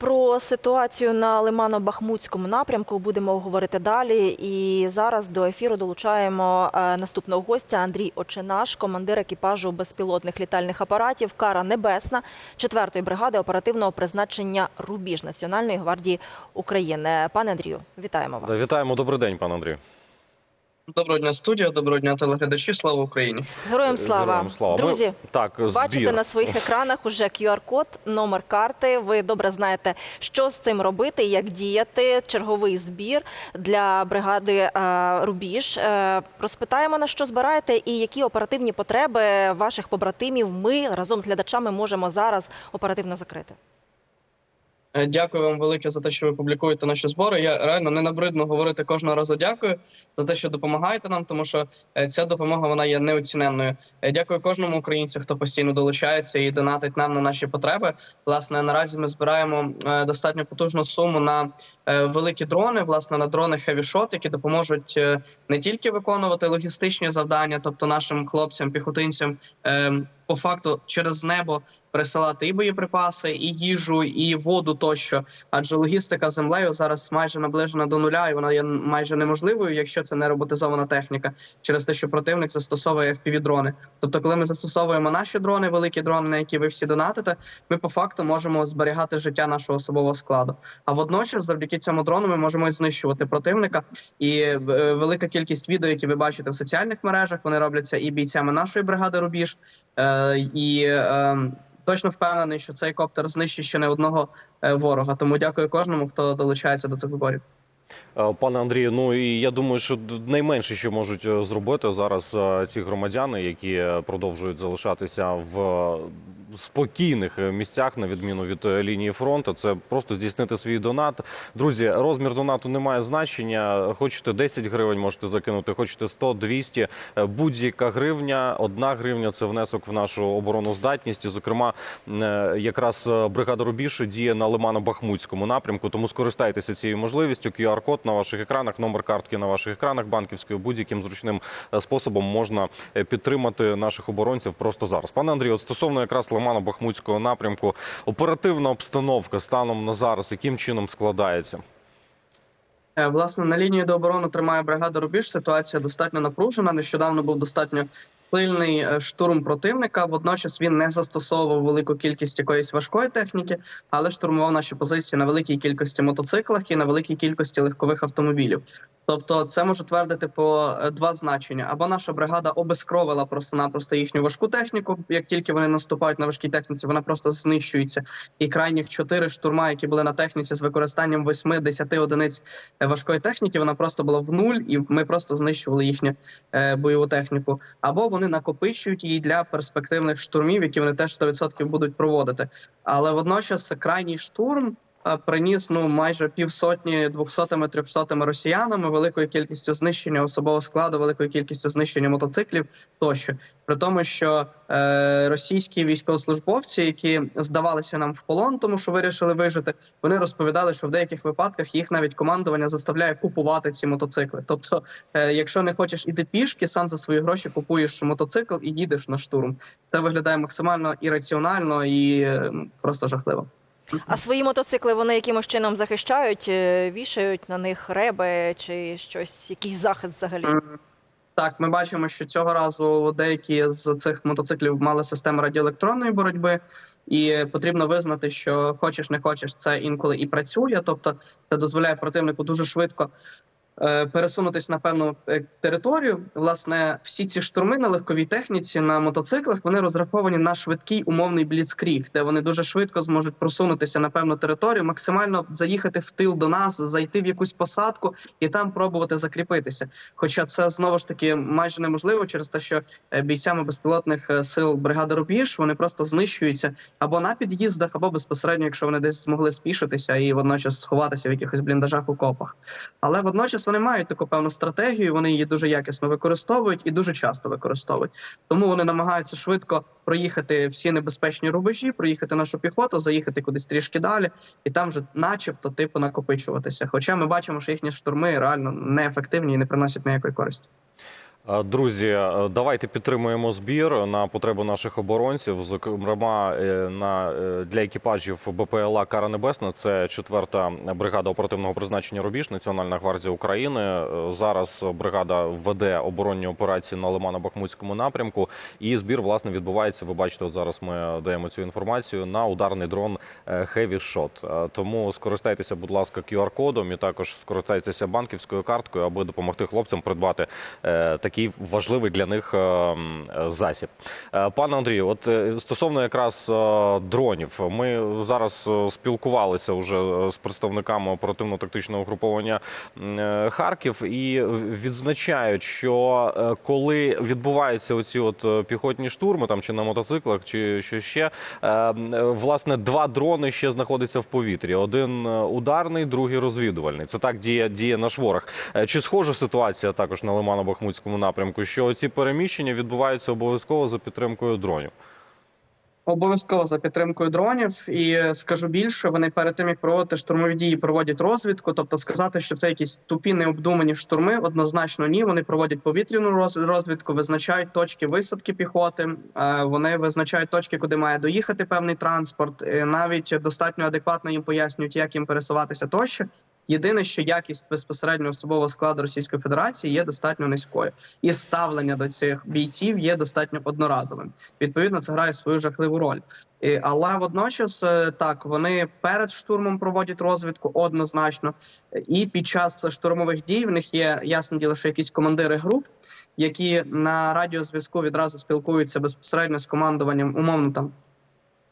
Про ситуацію на Лимано-Бахмутському напрямку будемо говорити далі. І зараз до ефіру долучаємо е, наступного гостя Андрій Очинаш, командир екіпажу безпілотних літальних апаратів Кара Небесна 4-ї бригади оперативного призначення Рубіж Національної гвардії України. Пане Андрію, вітаємо вас. Вітаємо, добрий день, пане Андрію. Доброго дня, студія, доброго дня, телеглядачі. Слава Україні! Героям слава, Героям слава. Ми- друзі. так, Бачите збір. на своїх екранах уже QR-код, номер карти. Ви добре знаєте, що з цим робити, як діяти. Черговий збір для бригади е, Рубіж. Е, розпитаємо на що збираєте і які оперативні потреби ваших побратимів ми разом з глядачами можемо зараз оперативно закрити. Е, Дякую вам велике за те, що ви публікуєте наші збори. Я реально не набридно говорити кожного разу дякую за те, що допомагаєте нам, тому що е, ця допомога вона є неоціненною. Е, Дякую кожному українцю, хто постійно долучається і донатить нам на наші потреби. Власне, наразі ми збираємо достатньо потужну суму на великі дрони, власне, на дрони Shot, які допоможуть не тільки виконувати логістичні завдання, тобто нашим хлопцям, піхотинцям. е, По факту через небо присилати і боєприпаси, і їжу, і воду тощо. Адже логістика землею зараз майже наближена до нуля, і вона є майже неможливою, якщо це не роботизована техніка, через те, що противник застосовує FPV-дрони. Тобто, коли ми застосовуємо наші дрони, великі дрони, на які ви всі донатите, ми по факту можемо зберігати життя нашого особового складу. А водночас, завдяки цьому дрону, ми можемо знищувати противника. І е, велика кількість відео, які ви бачите в соціальних мережах, вони робляться і бійцями нашої бригади Рубіж. Е, і е, точно впевнений, що цей коптер знищить ще не одного е, ворога. Тому дякую кожному, хто долучається до цих зборів. Пане Андрію, ну і я думаю, що найменше, що можуть зробити зараз ці громадяни, які продовжують залишатися в спокійних е, місцях, на відміну від е, лінії фронту, це просто здійснити свій донат. Друзі, розмір донату не має значення. Хочете 10 гривень, можете закинути, хочете 100, 200. Е, Будь-яка гривня, одна гривня це внесок в нашу обороноздатність. І, зокрема, якраз бригада Рубіж діє на Лимано-Бахмутському напрямку. Тому скористайтеся цією можливістю. QR-код на ваших екранах, номер картки на ваших екранах банківської будь-яким зручним способом можна підтримати наших оборонців просто зараз. Пане Андрію, от стосовно якраз Лимано-Бахмутського напрямку, оперативна обстановка станом на зараз, яким чином складається? Е, Власне, на лінії до оборони тримає бригада Рубіж. Ситуація достатньо напружена. Нещодавно був достатньо сильний е, штурм противника. Водночас він не застосовував велику кількість якоїсь важкої техніки, але штурмував наші позиції на великій кількості мотоциклах і на великій кількості легкових автомобілів. Тобто, це може твердити по е, два значення: або наша бригада обезкровила просто-напросто їхню важку техніку. Як тільки вони наступають на важкій техніці, вона просто знищується. І крайніх чотири штурма, які були на техніці з використанням 8-10 одиниць е, важкої техніки, вона просто була в нуль, і ми просто знищували їхню бойову техніку. Або вони накопичують її для перспективних штурмів, які вони теж 100% будуть проводити. Але водночас крайній штурм. Е, Приніс ну майже півсотні двохсотими трьохсотими росіянами, великою кількістю знищення особового складу, великою кількістю знищення мотоциклів тощо. При тому, що е, російські військовослужбовці, які здавалися нам в полон, тому що вирішили вижити, вони розповідали, що в деяких випадках їх навіть командування заставляє купувати ці мотоцикли. Тобто, е, якщо не хочеш іти пішки, сам за свої гроші купуєш мотоцикл і їдеш на штурм. Це виглядає максимально ірраціонально і е, просто жахливо. А свої мотоцикли вони якимось чином захищають, е, вішають на них реби чи щось, якийсь захист взагалі. Так, ми бачимо, що цього разу деякі з цих мотоциклів мали систему радіоелектронної боротьби, і потрібно визнати, що хочеш не хочеш, це інколи і працює. Тобто, це дозволяє противнику дуже швидко пересунутись на певну е, територію. Власне, всі ці штурми на легковій техніці на мотоциклах вони розраховані на швидкий умовний бліцкріг, де вони дуже швидко зможуть просунутися на певну територію, максимально заїхати в тил до нас, зайти в якусь посадку і там пробувати закріпитися. Хоча це знову ж таки майже неможливо через те, що е, бійцями безпілотних е, сил бригади Рубіж вони просто знищуються або на під'їздах, або безпосередньо, якщо вони десь змогли спішитися і водночас сховатися в якихось бліндажах окопах. Але водночас вони мають таку певну стратегію. Вони її дуже якісно використовують і дуже часто використовують. Тому вони намагаються швидко проїхати всі небезпечні рубежі, проїхати нашу піхоту, заїхати кудись трішки далі, і там вже, начебто, типу накопичуватися. Хоча ми бачимо, що їхні штурми реально неефективні і не приносять ніякої користі. Е, Друзі, е, давайте підтримуємо збір на потреби наших оборонців. Зокрема, е, на для екіпажів БПЛА Кара Небесна. Це четверта бригада оперативного призначення Рубіж, Національна гвардія України. Зараз бригада веде оборонні операції на Лимано-Бахмутському напрямку. І збір власне відбувається. Ви бачите, от зараз ми даємо цю інформацію на ударний дрон Shot. Е, Тому скористайтеся, будь ласка, QR-кодом і також скористайтеся банківською карткою, аби допомогти хлопцям придбати е, такий важливий для них е, засіб. Е, Пане Андрію, от е, стосовно якраз дронів, ми зараз спілкувалися вже з представниками оперативно-тактичного угруповання Харків і відзначають, що коли відбуваються оці от піхотні штурми, там чи на мотоциклах, чи що ще, власне, два дрони ще знаходяться в повітрі: один ударний, другий розвідувальний. Це так діє діє наш ворог. Чи схожа ситуація також на Лимано-Бахмутському напрямку? Що ці переміщення відбуваються обов'язково за підтримкою дронів? Обов'язково за підтримкою дронів, і скажу більше, вони перед тим як проводити штурмові дії, проводять розвідку. Тобто сказати, що це якісь тупі необдумані штурми, однозначно ні. Вони проводять повітряну роз- розвідку, визначають точки висадки піхоти. е, Вони визначають точки, куди має доїхати певний транспорт. Навіть достатньо адекватно їм пояснюють, як їм пересуватися тощо. Єдине, що якість безпосередньо особового складу Російської Федерації є достатньо низькою, і ставлення до цих бійців є достатньо одноразовим. Відповідно, це грає свою жахливу роль. Але водночас е, так вони перед штурмом проводять розвідку однозначно, і під час штурмових дій в них є ясне діло, що якісь командири груп, які на радіозв'язку відразу спілкуються безпосередньо з командуванням, умовно там.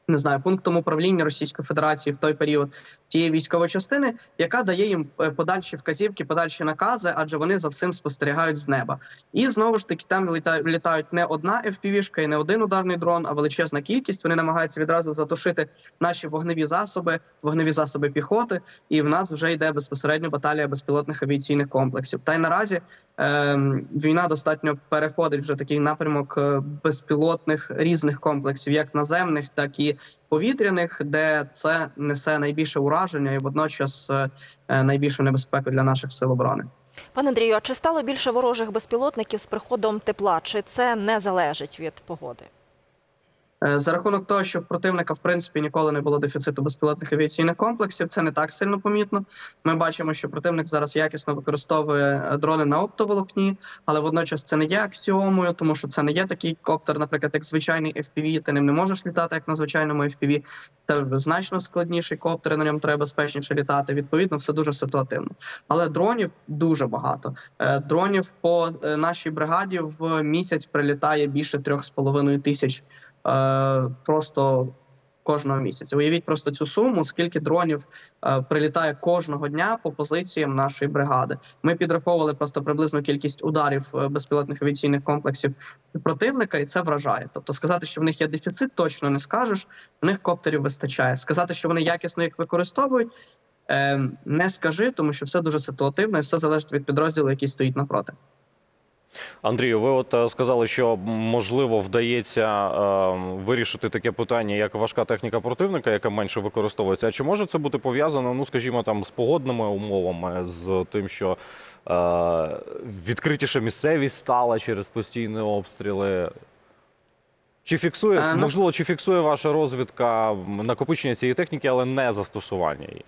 Не знаю, пунктом управління Російської Федерації в той період тієї військової частини, яка дає їм е, подальші вказівки, подальші накази, адже вони за всім спостерігають з неба. І знову ж таки там літають, не одна FPV-шка і не один ударний дрон, а величезна кількість. Вони намагаються відразу затушити наші вогневі засоби, вогневі засоби піхоти. І в нас вже йде безпосередньо баталія безпілотних авіаційних комплексів. Та й наразі е, війна достатньо переходить вже такий напрямок е, безпілотних різних комплексів, як наземних, так і повітряних, де це несе найбільше ураження і водночас е, найбільшу небезпеку для наших сил оборони. Пане Андрію, а чи стало більше ворожих безпілотників з приходом тепла? Чи це не залежить від погоди? Е, За рахунок того, що в противника в принципі ніколи не було дефіциту безпілотних авіаційних комплексів, це не так сильно помітно. Ми бачимо, що противник зараз якісно використовує е, дрони на оптоволокні, але водночас це не є аксіомою, тому що це не є такий коптер, наприклад, як звичайний FPV, Ти ним не можеш літати як на звичайному FPV. Це значно складніший коптер, на ньому треба безпечніше літати. Відповідно, все дуже ситуативно. Але дронів дуже багато. Е, Дронів по нашій бригаді в місяць прилітає більше трьох з половиною тисяч просто кожного місяця. Уявіть просто цю суму, скільки дронів е, прилітає кожного дня по позиціям нашої бригади. Ми підраховували просто приблизну кількість ударів е, безпілотних авіаційних комплексів противника, і це вражає. Тобто сказати, що в них є дефіцит, точно не скажеш. В них коптерів вистачає. Сказати, що вони якісно їх використовують. е, Не скажи, тому що все дуже ситуативно і все залежить від підрозділу, який стоїть напроти. Андрію, ви от е, сказали, що можливо вдається е, вирішити таке питання, як важка техніка противника, яка менше використовується. А чи може це бути пов'язано, ну скажімо, там з погодними умовами, з тим, що е, відкритіша місцевість стала через постійні обстріли? Чи фіксує ну, можливо, чи фіксує ваша розвідка накопичення цієї техніки, але не застосування її?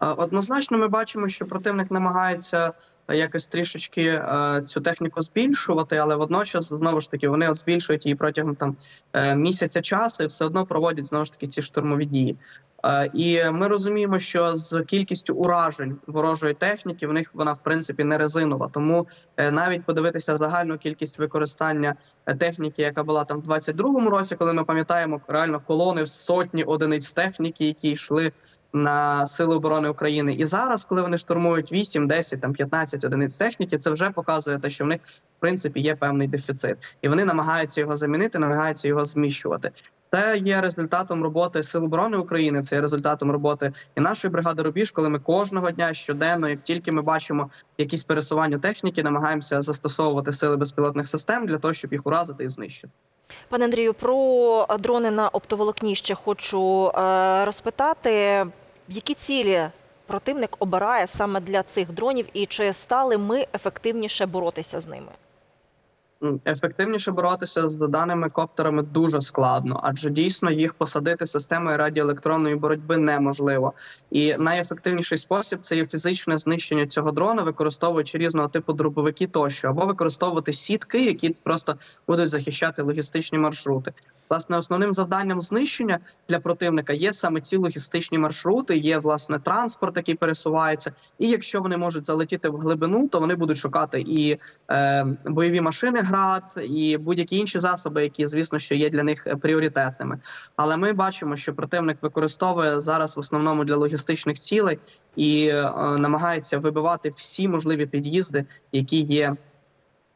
Однозначно, ми бачимо, що противник намагається якось трішечки е, цю техніку збільшувати, але водночас знову ж таки вони от збільшують її протягом там е, місяця часу і все одно проводять знову ж таки ці штурмові дії. Е, І ми розуміємо, що з кількістю уражень ворожої техніки в них вона в принципі не резинова. Тому навіть подивитися загальну кількість використання техніки, яка була там в 22-му році, коли ми пам'ятаємо реально колони в сотні одиниць техніки, які йшли на сили оборони України. І зараз, коли вони штурмують 8, 10, там 15 одиниць техніки, це вже показує те, що в них в принципі є певний дефіцит, і вони намагаються його замінити, намагаються його зміщувати. Це є результатом роботи Сил оборони України. Це є результатом роботи і нашої бригади Рубіж, коли ми кожного дня щоденно, як тільки ми бачимо якісь пересування техніки, намагаємося застосовувати сили безпілотних систем для того, щоб їх уразити і знищити. Пане Андрію, про дрони на оптоволокні ще хочу е, розпитати, які цілі противник обирає саме для цих дронів, і чи стали ми ефективніше боротися з ними? ефективніше боротися з даними коптерами дуже складно, адже дійсно їх посадити системою радіоелектронної боротьби неможливо. І найефективніший спосіб це є фізичне знищення цього дрона, використовуючи різного типу дробовики тощо, або використовувати сітки, які просто будуть захищати логістичні маршрути. Власне, основним завданням знищення для противника є саме ці логістичні маршрути, є власне транспорт, який пересувається. І якщо вони можуть залетіти в глибину, то вони будуть шукати і е, бойові машини град, і будь-які інші засоби, які звісно що є для них пріоритетними. Але ми бачимо, що противник використовує зараз в основному для логістичних цілей і е, намагається вибивати всі можливі під'їзди, які є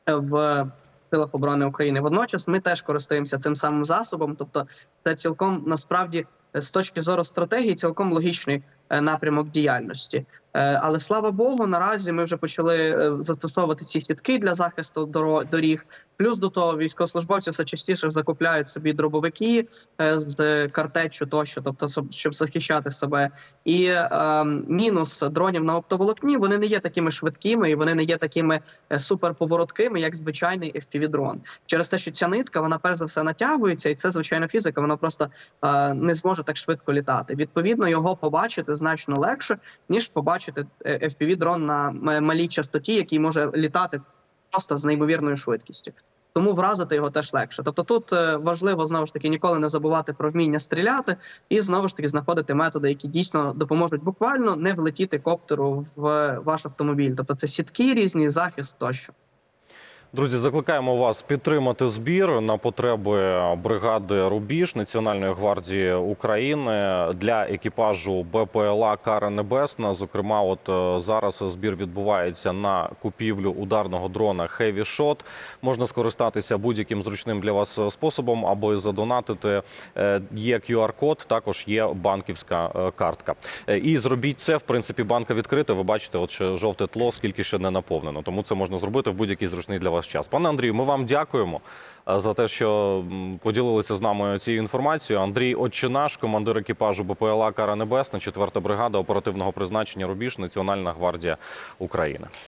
е, в силах оборони України. Водночас ми теж користуємося цим самим засобом, тобто це цілком насправді з точки зору стратегії, цілком логічний напрямок діяльності. Е, Але слава Богу, наразі ми вже почали е, застосовувати ці сітки для захисту доріг. Плюс до того, військовослужбовці все частіше закупляють собі дробовики е, з картечу тощо, тобто щоб- захищати себе. І е, мінус дронів на оптоволокні вони не є такими швидкими і вони не є такими е, суперповороткими, як звичайний fpv дрон Через те, що ця нитка вона перш за все натягується, і це звичайна фізика. Вона просто е, не зможе так швидко літати. Відповідно, його побачити значно легше, ніж побачити е, fpv дрон на малій частоті, який може літати просто з неймовірною швидкістю. Тому вразити його теж легше. Тобто тут е, важливо знову ж таки ніколи не забувати про вміння стріляти і знову ж таки знаходити методи, які дійсно допоможуть буквально не влетіти коптеру в ваш автомобіль. Тобто це сітки різні, захист тощо. Друзі, закликаємо вас підтримати збір на потреби бригади Рубіж Національної гвардії України для екіпажу БПЛА Кара Небесна. Зокрема, от е, зараз збір відбувається на купівлю ударного дрона Heavy Shot. Можна скористатися будь-яким зручним для вас способом, аби задонатити. Е, Є QR-код, також є банківська е, картка. І зробіть це. В принципі, банка відкрита. Ви бачите, от жовте тло, скільки ще не наповнено. Тому це можна зробити в будь-який зручний для вас час. Пане Андрію, ми вам дякуємо е, за те, що поділилися з нами цією інформацією. Андрій Отчинаш, командир екіпажу БПЛА Кара Небесна, 4 бригада оперативного призначення Рубіж, Національна гвардія України.